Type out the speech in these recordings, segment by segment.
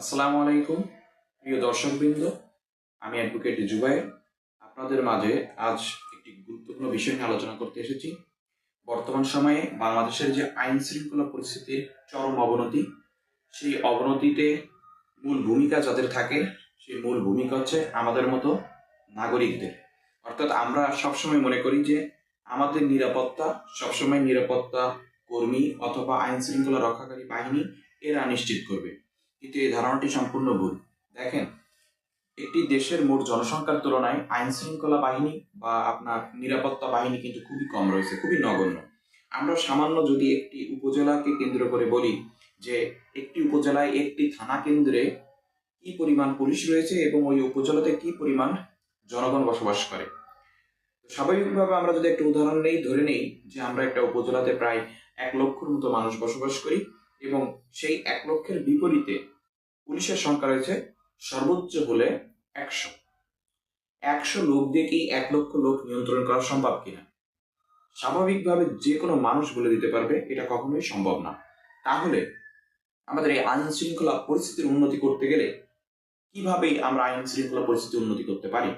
আসসালামু আলাইকুম, প্রিয় দর্শকবৃন্দ। আমি অ্যাডভোকেট জুবাইর আপনাদের মাঝে আজ একটি গুরুত্বপূর্ণ বিষয় নিয়ে আলোচনা করতে এসেছি। বর্তমান সময়ে বাংলাদেশের যে আইন শৃঙ্খলা পরিস্থিতির চরম অবনতি, সেই অবনতিতে মূল ভূমিকা যাদের থাকে, সেই মূল ভূমিকা হচ্ছে আমাদের মতো নাগরিকদের। অর্থাৎ আমরা সবসময় মনে করি যে আমাদের নিরাপত্তা, সবসময় নিরাপত্তা কর্মী অথবা আইন শৃঙ্খলা রক্ষাকারী বাহিনী এরা নিশ্চিত করবে। কিন্তু এই ধারণাটি সম্পূর্ণ ভুল। দেখেন একটি দেশের মোট জনসংখ্যার তুলনায় আইন শৃঙ্খলা বাহিনী বা আপনার নিরাপত্তা বাহিনী কিন্তু খুবই কম রয়েছে, খুবই নগণ্য। আমরা সামান্য যদি একটি উপজেলাকে কেন্দ্র করে বলি যে একটি উপজেলায় একটি থানা কেন্দ্রে কি পরিমাণ পুলিশ রয়েছে এবং ওই উপজেলাতে কি পরিমাণ জনগণ বসবাস করে। স্বাভাবিকভাবে আমরা যদি একটা উদাহরণ নেই, ধরে নেই যে আমরা একটা উপজেলাতে প্রায় এক লক্ষর মতো মানুষ বসবাস করি। এবং সেই এক লক্ষের বিপরীতে পুলিশের সংখ্যা রয়েছে সর্বোচ্চ হলে একশো। একশো লোক দিয়ে কি এক লক্ষ লোক নিয়ন্ত্রণ করা সম্ভব কিনা? স্বাভাবিকভাবে যে কোনো মানুষ বলে দিতে পারবে এটা কখনোই সম্ভব না। তাহলে আমাদের এই আইন শৃঙ্খলা পরিস্থিতির উন্নতি করতে গেলে কীভাবে আমরা আইন শৃঙ্খলা পরিস্থিতি উন্নতি করতে পারি?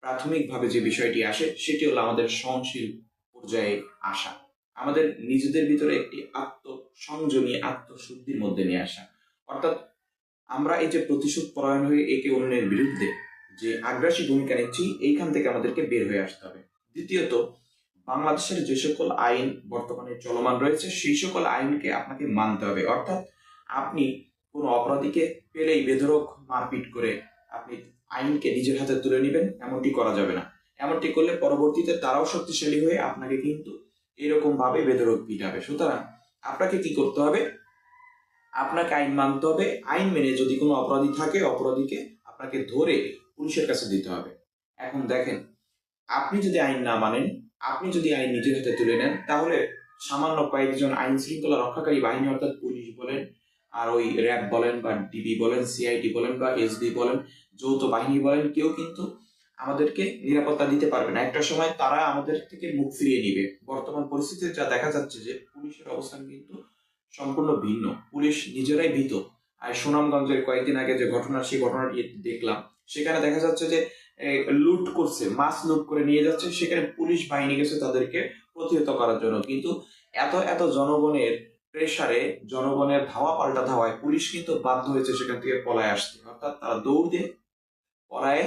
প্রাথমিকভাবে যে বিষয়টি আসে সেটি হলো আমাদের সহনশীল পর্যায়ে আসা। আমাদের নিজেদের ভিতরে একটি আত্মসংযমী, আত্মশুদ্ধির মধ্যে নিয়ে আসা। অর্থাৎ আমরা এই যে প্রতিশোধ পরায়ণ হয়ে একে অন্যের বিরুদ্ধে যে আগ্রাসী ভূমিকা নিচ্ছি, এইখান থেকে আমাদেরকে বের হয়ে আসতে হবে। দ্বিতীয়ত, বাংলাদেশের যে সকল আইন বর্তমানে চলমান রয়েছে, সেই সকল আইনকে আপনাকে মানতে হবে। অর্থাৎ আপনি কোনো অপরাধীকে পেলেই বেধরক মারপিট করে আপনি আইনকে নিজের হাতে তুলে নেবেন, এমনটি করা যাবে না। এমনটি করলে পরবর্তীতে তারাও শক্তিশালী হয়ে আপনাকে কিন্তু এরকম ভাবে বেদরক পিটাবে। সুতরাং আপনাকে কি করতে হবে? আপনাকে আইন মানতে হবে। আইন মেনে যদি কোনো অপরাধী থাকে, অপরাধীকে আপনাকে ধরে পুলিশের কাছে দিতে হবে। এখন দেখেন, আপনি যদি আইন না মানেন, আপনি যদি আইন নিজের হাতে তুলে নেন, তাহলে সামান্য কয়েকজন আইন শৃঙ্খলা রক্ষাকারী বাহিনী, অর্থাৎ পুলিশ বলেন, আর ওই র্যাব বলেন, বা ডিবি বলেন, সিআইডি বলেন, বা এসবি বলেন, যৌথ বাহিনী বলেন, কেউ কিন্তু আমাদেরকে নিরাপত্তা দিতে পারবে না। একটা সময় তারা আমাদের থেকে মুখ ফিরিয়ে নিবে। বর্তমান পরিস্থিতিতে যা দেখা যাচ্ছে যে পুলিশের অবস্থান কিন্তু সম্পূর্ণ ভিন্ন। পুলিশ নিজেরাই ভীত। আর সুনামগঞ্জের কয়েকদিন আগে যে ঘটনা, সেই ঘটনাটি দেখলাম। সেখানে দেখা যাচ্ছে যে লুট করছে, মাছ লুট করে নিয়ে যাচ্ছে। সেখানে পুলিশ বাহিনী গেছে তাদেরকে প্রতিহত করার জন্য। কিন্তু এত এত জনগণের প্রেসারে, জনগণের ধাওয়া পাল্টা ধাওয়ায় পুলিশ কিন্তু বাধ্য হয়েছে সেখান থেকে পলায় আসতে। অর্থাৎ তারা দৌড় দিয়ে পলায়ে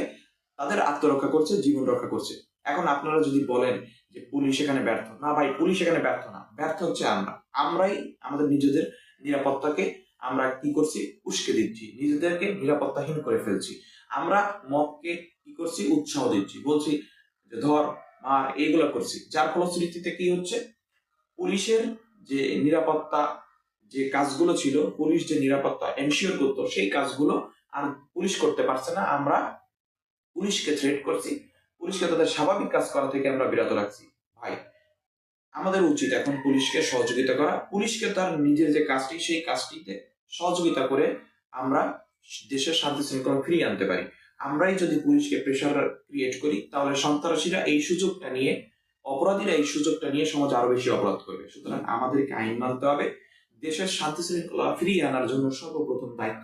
তাদের আত্মরক্ষা করছে, জীবন রক্ষা করছে। এখন আপনারা যদি বলেন যে পুলিশ এখানে ব্যর্থ, না ভাই, পুলিশ এখানে ব্যর্থ না। ব্যর্থ হচ্ছে আমরা। আমরাই আমাদের নিজেদের নিরাপত্তাকে আমরা কি করছি? উস্কে দিচ্ছি। নিজেদেরকে নিরাপত্তাহীন করে ফেলছি। আমরা মদকে কি করছি? উৎসাহ দিচ্ছি। বলছি যে ধর, মার, এইগুলো করছি। যার ফলশ্রুতিতে কি হচ্ছে? পুলিশের যে নিরাপত্তা যে কাজগুলো ছিল, পুলিশ যে নিরাপত্তা এনশিওর করতো, সেই কাজগুলো আর পুলিশ করতে পারছে না। আমরা পুলিশকে থ্রেট করছি। পুলিশকে তাদের স্বাভাবিক কাজ করা থেকে আমরা বিরত রাখছি। ভাই, আমাদের উচিত এখন পুলিশকে সহযোগিতা করা। পুলিশকে তার নিজের যে কাজটি, সেই কাজটিতে সহযোগিতা করে আমরা দেশের শান্তি শৃঙ্খলা ফিরিয়ে আনতে পারি। আমরাই যদি পুলিশকে প্রেশার ক্রিয়েট করি, তাহলে সন্ত্রাসীরা এই সুযোগটা নিয়ে, অপরাধীরা এই সুযোগটা নিয়ে সমাজ আরও বেশি অপরাধ করবে। সুতরাং আমাদেরকে আইন মানতে হবে। দেশের শান্তি শৃঙ্খলা ফিরিয়ে আনার জন্য সর্বপ্রথম দায়িত্ব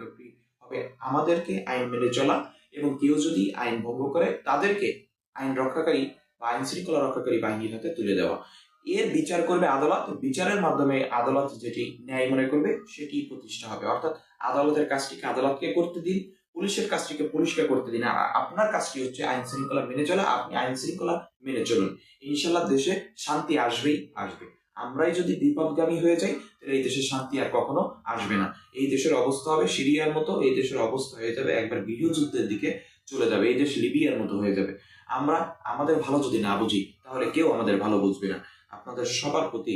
হবে? আমাদেরকে আইন মেনে চলা। এবং কেউ যদি আইন ভঙ্গ করে, তাদেরকে আইন রক্ষাকারী বা আইন শৃঙ্খলা রক্ষাকারী বাহিনীর হাতে তুলে দেওয়া। এর বিচার করবে আদালত। বিচারের মাধ্যমে আদালত যেটি ন্যায় মনে করবে, সেটি প্রতিষ্ঠা হবে। অর্থাৎ আদালতের কাজটিকে আদালতকে করতে দিন, পুলিশের কাজটিকে পুলিশকে করতে দিন। আর আপনার কাজটি হচ্ছে আইন শৃঙ্খলা মেনে চলা। আপনি আইন শৃঙ্খলা মেনে চলুন। ইনশাল্লাহ দেশে শান্তি আসবেই, আসবে। আমরাই যদি বিপদগামী হয়ে যাই, তাহলে এই দেশে শান্তি আর কখনো আসবে না। এই দেশের অবস্থা হবে সিরিয়ার মতো, এই দেশের অবস্থা হয়ে যাবে একবার গৃহযুদ্ধের দিকে চলে যাবে, এই দেশ লিবিয়ার মতো হয়ে যাবে। আমরা আমাদের ভালো যদি না বুঝি, তাহলে কেউ আমাদের ভালো বুঝবে না। আপনাদের সবার প্রতি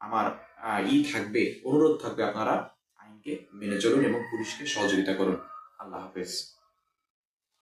আমার ই থাকবে, অনুরোধ থাকবে আপনারা আইনকে মেনে চলুন এবং পুলিশকে সহযোগিতা করুন। আল্লাহ হাফেজ।